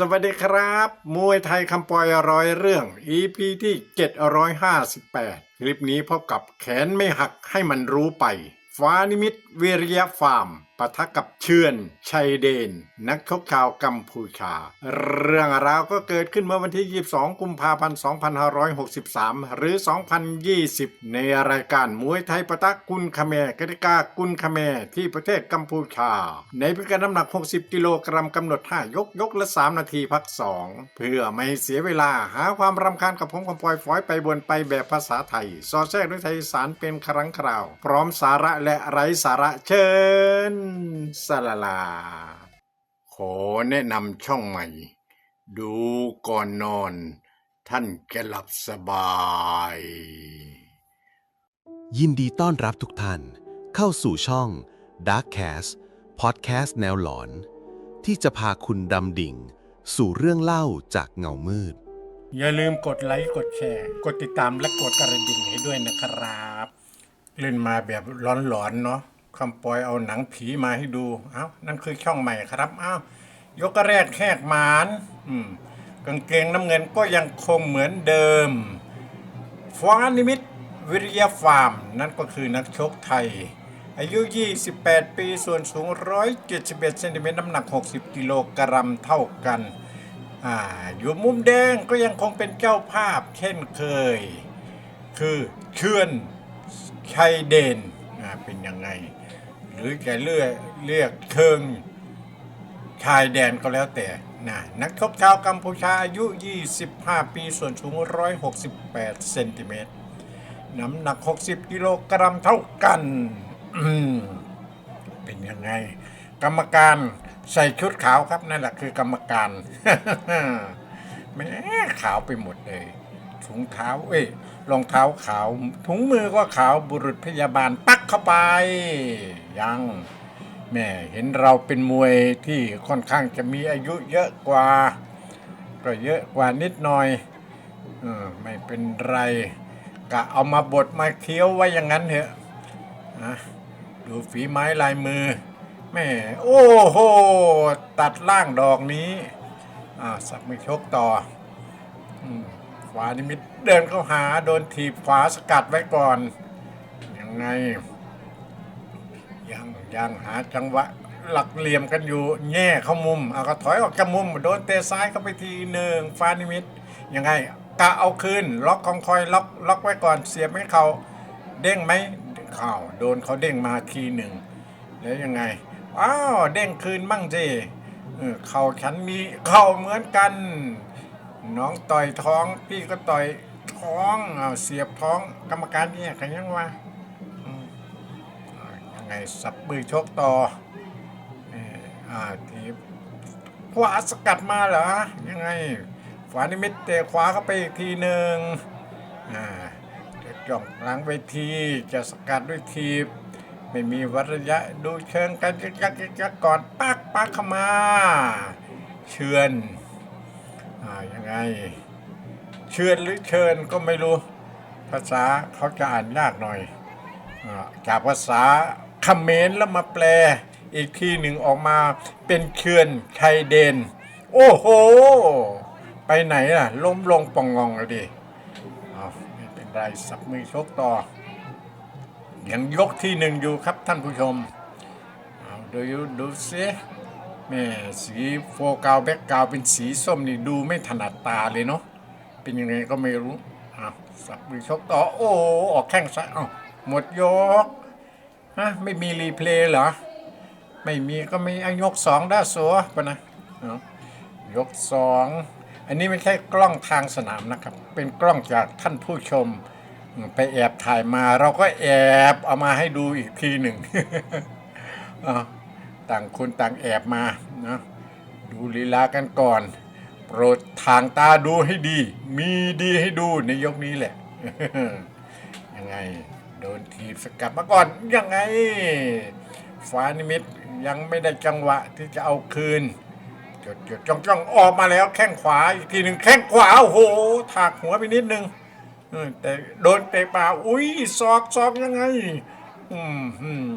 สวัสดีครับ มวยไทยคำปอยร้อยเรื่อง EP ที่ 758 คลิปนี้พบกับแขนไม่หักให้มันรู้ไป ฟ้านิมิตเวริยฟาร์ม ปะทะกับเชือนชัยเดน นักชกชาวกัมพูชา เรื่องราวก็เกิดขึ้นเมื่อวันที่ 22 กุมภาพันธ์ 2563 หรือ 2020 ในรายการมวยไทยปะทะกุนคาเมกติกากุนคาเมที่ประเทศกัมพูชา ในพิกัดน้ำหนัก 60 กิโลกรัมกำหนด 5 ยกยกละ 3 นาทีพัก 2 เพื่อไม่เสียเวลาหาความรำคาญกับผมกับปอยฟอยไปบนไปแบบภาษาไทย สอดแทรกด้วยไทยสารเป็นครั้งคราว พร้อมสาระและไร้สาระเชิญสลาลา ขอแนะนำช่องใหม่ ดูก่อนนอน ท่านจะหลับสบาย ยินดีต้อนรับทุกท่าน เข้าสู่ช่อง Darkcast Podcast แนวหลอน ที่จะพาคุณดำดิ่ง สู่เรื่องเล่าจากเงามืด อย่าลืมกดไลค์กดแชร์ กดติดตามและกดกระดิ่งให้ด้วยนะครับ เล่นมาแบบร้อนๆเนาะ คำปอยเอาหนังผีมาให้ดู เอ้านั่นคือช่องใหม่ครับเอ้ายกแรกแหกหมานอืมกางเกงน้ำเงินก็ยังคงเหมือนเดิม ฟ้านิมิตวิริยฟาร์ม นั่นก็คือนักชกไทย อายุ 28 ปี ส่วนสูง 171เซนติเมตรน้ำหนัก 60 กิโลกรัมเท่ากันอ่าอยู่มุมแดงก็ยังคงเป็นเจ้าภาพเช่นเคย คือเชือนชัยเดนอ่า เป็นยังไง หรือจะเลือกเรียกเชิงชายแดนก็แล้วแต่นะนักชกชาวกัมพูชาอายุ 25 ปีส่วนสูง 168 เซนติเมตร น้ำหนัก 60 กิโลกรัมเท่ากัน เป็นยังไง กรรมการใส่ชุดขาวครับ นั่นแหละคือกรรมการแม่ขาวไปหมดเลยถุงเท้าเอ้ย รองเท้าขาว ถุงมือก็ขาวบุรุษพยาบาลปักเข้าไป ยังแม่เห็นเราเป็นมวยที่ค่อนข้างจะมีอายุเยอะกว่า ก็เยอะกว่านิดหน่อยออไม่เป็นไรกะเอามาบดมาเคี้ยวไว้อย่างนั้นเถอะนะดูฝีไม้ลายมือแม่โอ้โหตัดล่างดอกนี้อ่าสับไม่ชกต่ออ ขวานิมิตเดินเข้าหาโดนถีบขวาสกัดไว้ก่อน ยังไง ยังยังหาจังหวะหลักเหลี่ยมกันอยู่แง่เข้ามุมเอาก็ถอยออกจากมุม โดนเตะซ้ายเข้าไปทีหนึ่งฟานิมิตยังไงกะเอาคืนล็อกของคอยล็อกล็อกไว้ก่อนเสียบให้เขาเด้งไหมเข้าวโดนเขาเด้งมาทีหนึ่งแล้วยังไงอ้าวเด้งคืนมั่งสิเออเข่าฉันมีเข่าเหมือนกัน น้องต่อยท้อง พี่ก็ต่อยท้องเอาเสียบท้องกรรมการเนี่ยใครยังวะยังไงสับมือชกต่ออ่อาทีขวาสกัดมาเหรอ ยังไงขวานิมิตเตะขวาเข้าไปอีกทีหนึ่งอ่าจะจ่องหลังเวทีจะสกัดด้วยทีบไม่มีวัระยะดูเชิงกันจักจักจักจักก่อนปักปักเข้ามา เชือน อ่ายังไง เชือนหรือเชิญก็ไม่รู้ ภาษาเขาจะอ่านยากหน่อยอจากภาษาเขมรแล้วมาแปล อีกทีหนึ่งออกมาเป็นเคือนชัยเดน โอ้โห ไปไหนล่ะ ล้มลงปองงองเลยดิเอาไม่เป็นไรสับมือชกต่อ ยังยกที่หนึ่งอยู่ครับท่านผู้ชมเอาดูดูสิ แม่สีโฟกาวแบ็กกาวเป็นสีส้มนี่ดูไม่ถนัดตาเลยเนาะเป็นยังไงก็ไม่รู้อ้าวสับมือชกต่อโอ้โหออกแข้งซ้ายอ้าวหมดยกฮะไม่มีรีเพลย์เหรอ ไม่มีก็ไม่อยกสองได้สัวปะนะยกสองอันนี้ไม่ใช่กล้องทางสนามนะครับ เป็นกล้องจากท่านผู้ชม ไปแอบถ่ายมา เราก็แอบเอามาให้ดูอีกทีหนึ่งอ้า ต่างคนต่างแอบมานะดูลีลากันก่อน โปรดทางตาดูให้ดี มีดีให้ดูในยกนี้แหละ ยังไง โดนทีบสกัดมาก่อน ยังไงฟ้านิมิตยังไม่ได้จังหวะที่จะเอาคืนจดจดจ้องจ้องออกมาแล้วแข้งขวาอีกทีหนึ่งแข้งขวาโอ้โหถากหัวไปนิดนึงแต่โดนเตะป่าอุ้ยซอกซอกยังไง อืม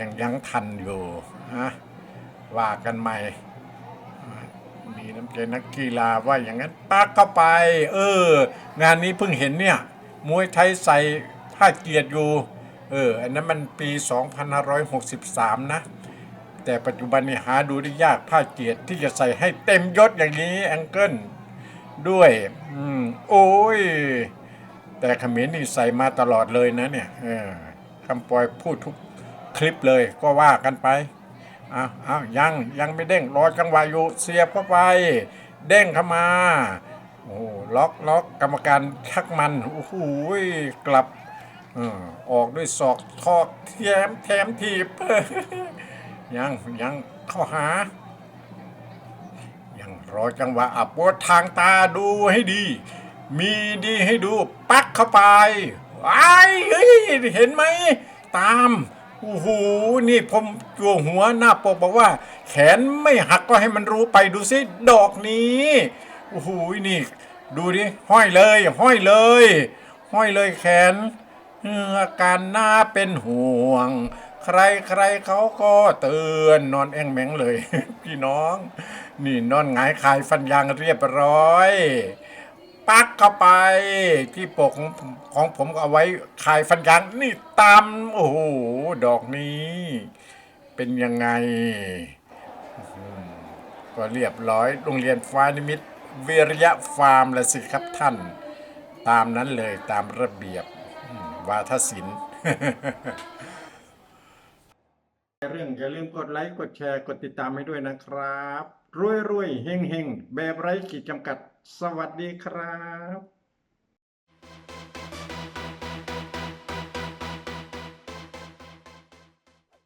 ยังยังทันอยู่ฮะว่ากันใหม่มีน้ำใจนักกีฬาว่าอย่างนั้นปักเข้าไป เออ งานนี้เพิ่งเห็นเนี่ย มวยไทยใส่ผ้าเกียรติอยู่ เออ อันนั้นมันปี 2563 นะ แต่ปัจจุบันนี้หาดูได้ยากผ้าเกียรติที่จะใส่ให้เต็มยศอย่างนี้แองเกิลด้วยอืมโอ้ย แต่ขมรนี่ใส่มาตลอดเลยนะเนี่ย เออคำปอยพูดทุก คลิปเลยก็ว่ากันไปอ้าวอ้าวยังยังไม่เด้งรอจังหวะอยู่เสียบเข้าไป เด้งเข้ามาโอ้ล็อกล็อกกรรมการชักมันโอ้โหกลับออกด้วยศอกทอกแถมแถมทีบยังยังเข้าหา ยังรอจังหวะอับปวดทางตาดูให้ดี มีดีให้ดู ปักเข้าไปไอ้เฮ้ยเห็นไหม ตาม โอ้โหนี่ผมจัวหัวหน้าปกบอกว่า แขนไม่หักก็ให้มันรู้ไปดูสิดอกนี้โอ้โหนี่ ดูดิห้อยเลย ห้อยเลย ห้อยเลยแขนอาการหน่าเป็นห่วง ใครใครเขาก็เตือนนอนแองแมงเลย พี่น้อง นี่นอนหงายคายฟันยางเรียบร้อย ปักเข้าไปที่ปกของของผมเอาไว้คายฟันยางนี่ตามโอ้โหดอกนี้ เป็นยังไง ก็เรียบร้อยโรงเรียนฟ้านิมิตเวรยะฟาร์มละสิครับท่าน ตามนั้นเลยตามระเบียบวาทศิลป์เรื่องอย่าลืมกดไลค์ กดแชร์ กดติดตามให้ด้วยนะครับ รวยรวยๆเฮงเฮงแบบไร้ขีดจำกัด สวัสดีครับ